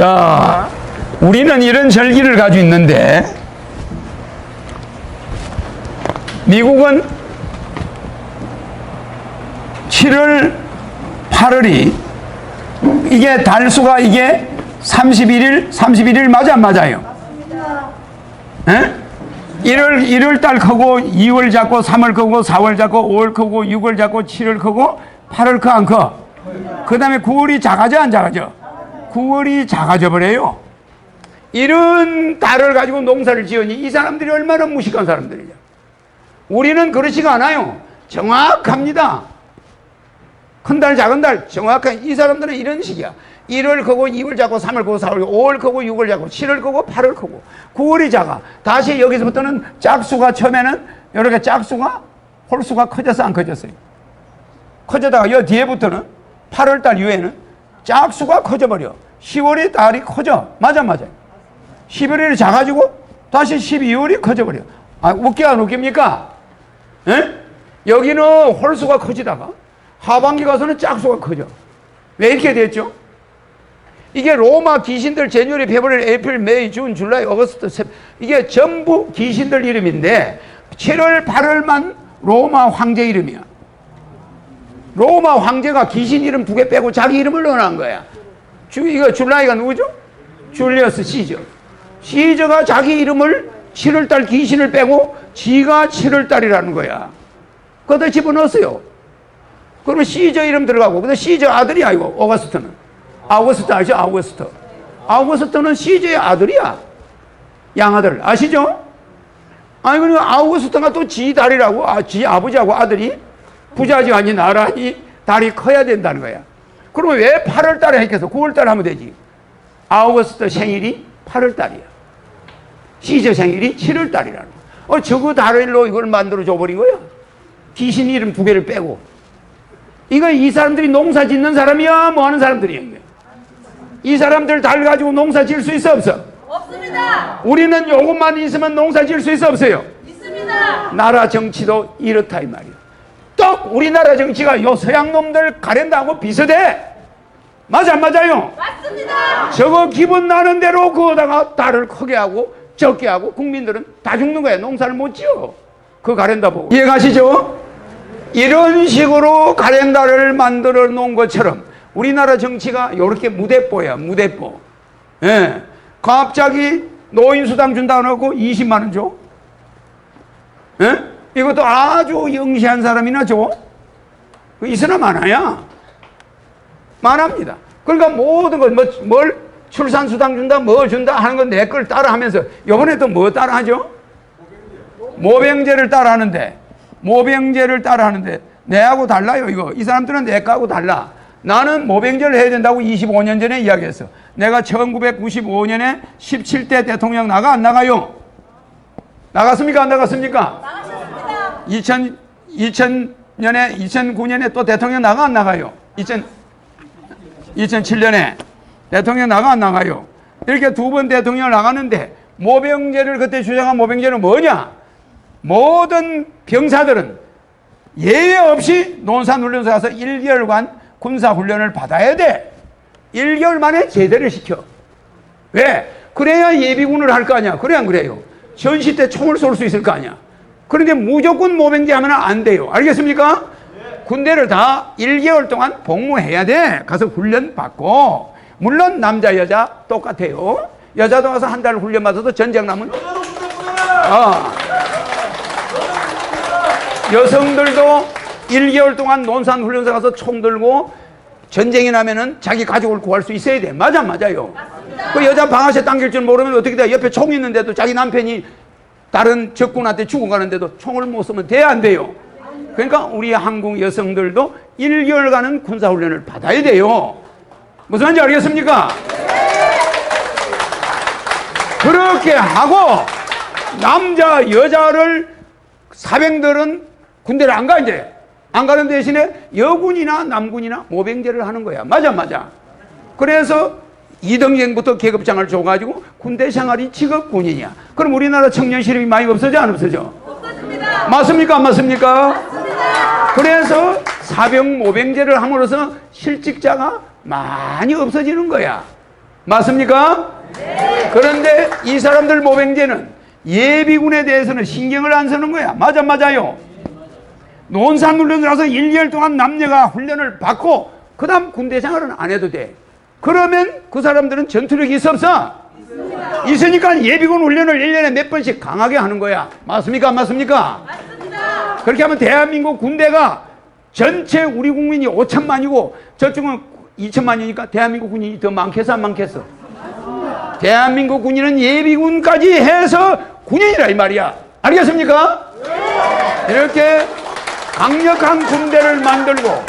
자, 우리는 이런 절기를 가지고 있는데, 미국은 7월, 8월이, 이게 달수가 이게 31일, 31일 맞아, 안 맞아요? 예? 1월, 1월 달 크고, 2월 작고, 3월 크고, 4월 작고, 5월 크고, 6월 작고, 7월 크고, 8월 커, 안 커? 그 다음에 9월이 작아져, 안 작아져? 9월이 작아져 버려요. 이런 달을 가지고 농사를 지으니 이 사람들이 얼마나 무식한 사람들이냐. 우리는 그렇지가 않아요. 정확합니다. 큰 달, 작은 달, 정확한, 이 사람들은 이런 식이야. 1월 크고, 2월 작고, 3월 크고, 4월 크고, 5월 크고, 6월 작고, 7월 크고, 8월 크고, 9월이 작아. 다시 여기서부터는 짝수가 처음에는 이렇게 짝수가 홀수가 커졌어, 안 커졌어요? 커져다가 여 뒤에부터는 8월 달 이후에는 짝수가 커져버려. 10월이 달이 커져. 맞아, 맞아. 11월이 작아지고 다시 12월이 커져버려. 아, 웃겨, 안 웃깁니까? 예? 여기는 홀수가 커지다가 하반기 가서는 짝수가 커져. 왜 이렇게 됐죠? 이게 로마 귀신들 제뉴리, 페브르, 에이프릴, 메이, 준, 줄라이, 어거스트, 세 이게 전부 귀신들 이름인데 7월, 8월만 로마 황제 이름이야. 로마 황제가 귀신 이름 두 개 빼고 자기 이름을 넣어놓은 거야. 주, 이거 줄라이가 누구죠? 줄리어스 시저. 시저가 자기 이름을 7월달 귀신을 빼고 지가 7월달이라는 거야. 그것도 집어넣었어요. 그러면 시저 이름 들어가고, 근데 시저 아들이 아니고, 오거스트는. 아우구스트 아시죠? 아우구스트. 아우구스트는 시저의 아들이야. 양아들. 아시죠? 아니, 그러니까 아우구스트가 또 지 달이라고, 아, 지 아버지하고 아들이 부자지 아니 나란히 달이 커야 된다는 거야. 그러면 왜 8월 달에 했겠어? 9월 달에 하면 되지. 아우구스트 생일이 8월 달이야. 시저 생일이 7월 달이라는 거야. 어, 저거 달일로 이걸 만들어 줘버린 거야. 귀신 이름 두 개를 빼고. 이거 이 사람들이 농사 짓는 사람이야? 뭐 하는 사람들이야? 이 사람들 달 가지고 농사 지을 수 있어 없어? 없습니다. 우리는 요것만 있으면 농사 지을 수 있어 없어요? 있습니다. 나라 정치도 이렇다 이 말이야. 똑 우리나라 정치가 요 서양 놈들 가랜다고 비슷해. 맞아 안 맞아요? 맞습니다. 저거 기분 나는 대로 그거다가 달을 크게 하고 적게 하고 국민들은 다 죽는 거야. 농사를 못 지어. 그 가랜다 보고. 이해가시죠? 이런 식으로 가랜다를 만들어 놓은 것처럼 우리나라 정치가 이렇게 무대뽀야, 무대뽀. 예. 갑자기 노인수당 준다고 하고 20만 원 줘. 예? 이것도 아주 영시한 사람이나 줘. 그 있으나 많아야. 많합니다. 그러니까 모든 것, 뭐, 뭘 출산수당 준다, 뭐 준다 하는 건 내 걸 따라 하면서, 요번에 또 뭐 따라 하죠? 모병제를 따라 하는데, 모병제를 따라 하는데, 내하고 달라요, 이거. 이 사람들은 내 거하고 달라. 나는 모병제를 해야 된다고 25년 전에 이야기했어. 내가 1995년에 17대 대통령 나가, 안 나가요? 나갔습니까? 안 나갔습니까? 나가셨습니다. 2000, 2000년에, 2009년에 또 대통령 나가, 안 나가요? 2000, 2007년에 대통령 나가, 안 나가요? 이렇게 두 번 대통령 나가는데, 모병제를 그때 주장한 모병제는 뭐냐? 모든 병사들은 예외 없이 논산훈련소 가서 1개월간 군사훈련을 받아야 돼. 1개월 만에 제대를 시켜. 왜? 그래야 예비군을 할 거 아니야. 그래 안 그래요? 전시 때 총을 쏠 수 있을 거 아니야. 그런데 무조건 모병제 하면 안 돼요. 알겠습니까? 군대를 다 1개월 동안 복무해야 돼. 가서 훈련 받고. 물론 남자, 여자 똑같아요. 여자도 가서 한 달 훈련 받아도 전쟁 나면 어. 여성들도 1개월 동안 논산 훈련소 가서 총 들고 전쟁이 나면은 자기 가족을 구할 수 있어야 돼. 맞아, 맞아요. 그 여자 방아쇠 당길 줄 모르면 어떻게 돼? 옆에 총 있는데도 자기 남편이 다른 적군한테 죽어가는데도 총을 못 쏘면 돼, 안 돼요? 그러니까 우리 한국 여성들도 1개월간은 군사훈련을 받아야 돼요. 무슨 말인지 알겠습니까? 그렇게 하고 남자 여자를 사병들은 군대를 안 가 이제 안 가는 대신에 여군이나 남군이나 모병제를 하는 거야 맞아 맞아 그래서 이등병부터 계급장을 줘가지고 군대 생활이 직업 군인이야 그럼 우리나라 청년 실업이 많이 없어져 안 없어져 없었습니다. 맞습니까 안 맞습니까 맞습니다. 그래서 사병 모병제를 함으로써 실직자가 많이 없어지는 거야 맞습니까? 그런데 이 사람들 모병제는 예비군에 대해서는 신경을 안 쓰는 거야. 맞아, 맞아요. 논산훈련 가서 1개월 동안 남녀가 훈련을 받고 그 다음 군대 생활은 안 해도 돼. 그러면 그 사람들은 전투력이 있어 없어? 있으니까 예비군 훈련을 1년에 몇 번씩 강하게 하는 거야. 맞습니까? 안 맞습니까? 맞습니다. 그렇게 하면 대한민국 군대가 전체 우리 국민이 5천만이고 저쪽은 2천만이니까 대한민국 군인이 더 많겠어 안 많겠어? 대한민국 군인은 예비군까지 해서 군인이라 이 말이야. 알겠습니까? 이렇게 강력한 군대를 만들고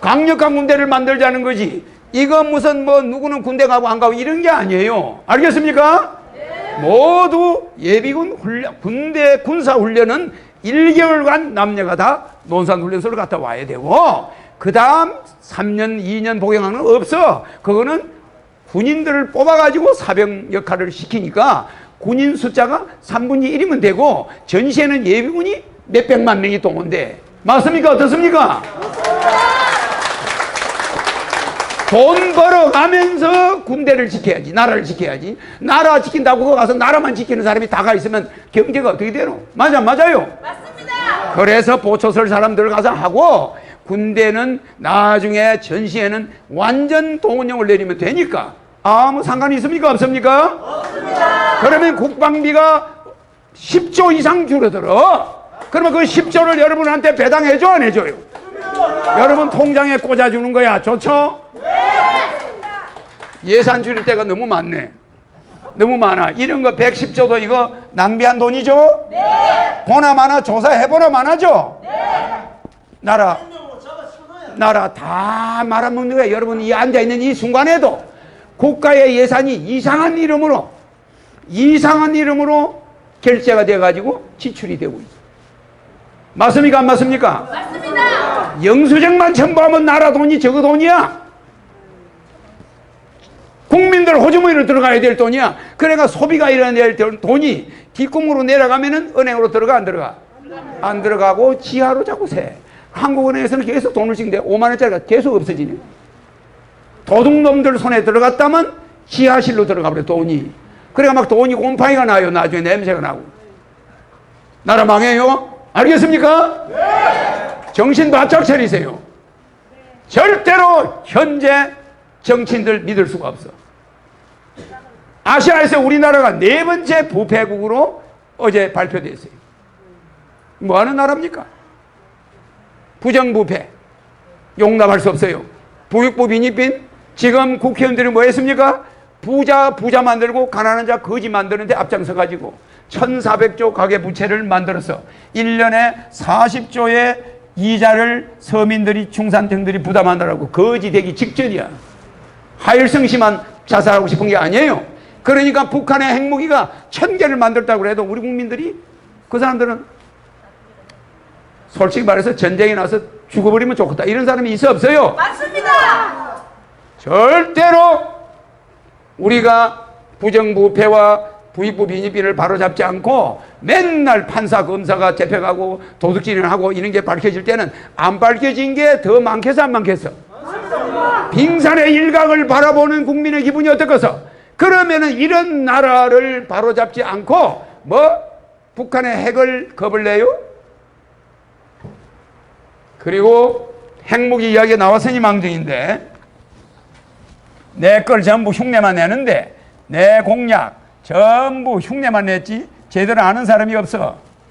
강력한 군대를 만들자는 거지. 이건 무슨 뭐 누구는 군대 가고 안 가고 이런 게 아니에요. 알겠습니까? 모두 예비군 훈련, 군대 군사 훈련은 1개월간 남녀가 다 논산 훈련소를 갔다 와야 되고 그 다음 3년, 2년 복용하는 거 없어. 그거는 군인들을 뽑아가지고 사병 역할을 시키니까 군인 숫자가 3분의 1이면 되고 전시에는 예비군이 몇 백만 명이 동원돼. 맞습니까? 어떻습니까? 돈 벌어가면서 군대를 지켜야지. 나라를 지켜야지. 나라 지킨다고 가서 나라만 지키는 사람이 다가 있으면 경제가 어떻게 되노? 맞아, 맞아요. 맞습니다. 그래서 보초설 사람들 가서 하고 군대는 나중에 전시에는 완전 동원령을 내리면 되니까 아무 상관이 있습니까? 없습니까? 없습니다. 그러면 국방비가 10조 이상 줄어들어. 그러면 그 10조를 여러분한테 배당해줘, 안 해줘요? 여러분 통장에 꽂아주는 거야. 좋죠? 예산 줄일 때가 너무 많네. 너무 많아. 이런 거 110조도 이거 낭비한 돈이죠? 네. 보나 마나 조사해보나 마나죠? 네. 나라, 나라 다 말아먹는 거야. 여러분 이 앉아있는 이 순간에도 국가의 예산이 이상한 이름으로, 이상한 이름으로 결제가 돼가지고 지출이 되고 있어. 맞습니까? 안 맞습니까? 맞습니다. 영수증만 첨부하면 나라 돈이 저거 돈이야. 국민들 호주머니로 들어가야 될 돈이야. 그러니까 소비가 일어나야 될 돈이 뒷꿈으로 내려가면은 은행으로 들어가 안 들어가? 안 들어가고 지하로 자꾸 새. 한국은행에서는 계속 돈을 찍는데 5만 원짜리가 계속 없어지네. 도둑놈들 손에 들어갔다면 지하실로 들어가 버려 돈이. 그래가 막 돈이 곰팡이가 나요. 나중에 냄새가 나고. 나라 망해요. 알겠습니까? 정신 바짝 차리세요. 절대로 현재 정치인들 믿을 수가 없어. 아시아에서 우리나라가 네 번째 부패국으로 어제 발표됐어요. 뭐 하는 나라입니까? 부정부패. 용납할 수 없어요. 부익부 빈입빈. 지금 국회의원들이 뭐 했습니까? 부자 부자 만들고 가난한 자 거지 만드는데 앞장서 가지고 1400조 가계 부채를 만들어서 1년에 40조의 이자를 서민들이 중산층들이 부담하느라고 거지 되기 직전이야. 하일성심한 자살하고 싶은 게 아니에요. 그러니까 북한의 핵무기가 천 개를 만들었다고 해도 우리 국민들이 그 사람들은 솔직히 말해서 전쟁에 나서 죽어버리면 좋겠다. 이런 사람이 있어 없어요? 맞습니다. 절대로 우리가 부정부패와 부익부 빈입빈을 바로잡지 않고 맨날 판사 검사가 잡혀가고 도둑질을 하고 이런 게 밝혀질 때는 안 밝혀진 게 더 많겠어 안 많겠어? 빙산의 일각을 바라보는 국민의 기분이 어떻겠어? 그러면은 이런 나라를 바로잡지 않고 뭐 북한의 핵을 겁을 내요? 그리고 핵무기 이야기 나왔으니 망정인데 내 걸 전부 흉내만 내는데 내 공약 전부 흉내만 냈지 제대로 아는 사람이 없어.